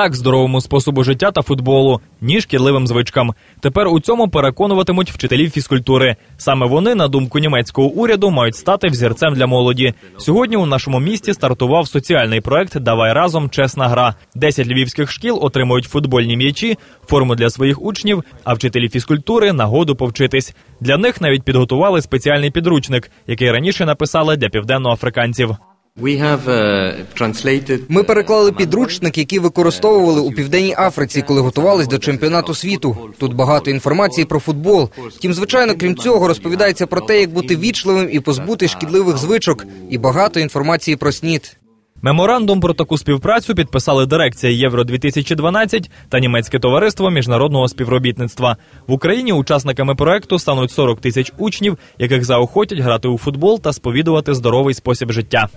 Так, здоровому способу життя та футболу, ні шкідливим звичкам. Тепер у цьому переконуватимуть вчителів фізкультури. Саме вони, на думку німецького уряду, мають стати взірцем для молоді. Сьогодні у нашому місті стартував соціальний проект Давай разом чесна гра. Десять львівських шкіл отримують футбольні м'ячі, форму для своїх учнів, а вчителі фізкультури нагоду повчитись. Для них навіть підготували спеціальний підручник, який раніше написали для південноафриканців. We have uh, Ми переклали підручник, який використовували у південній Африці, коли готувались до чемпіонату світу. Тут багато інформації про футбол. Втім, звичайно, крім цього, розповідається про те, як бути вічливим і позбути шкідливих звичок, і багато інформації про снід. Меморандум про таку співпрацю підписали дирекція Євро 2012 та німецьке товариство міжнародного співробітництва. В Україні учасниками проекту стануть 40 тисяч учнів, яких заохотять грати у футбол та сповідувати здоровий спосіб життя.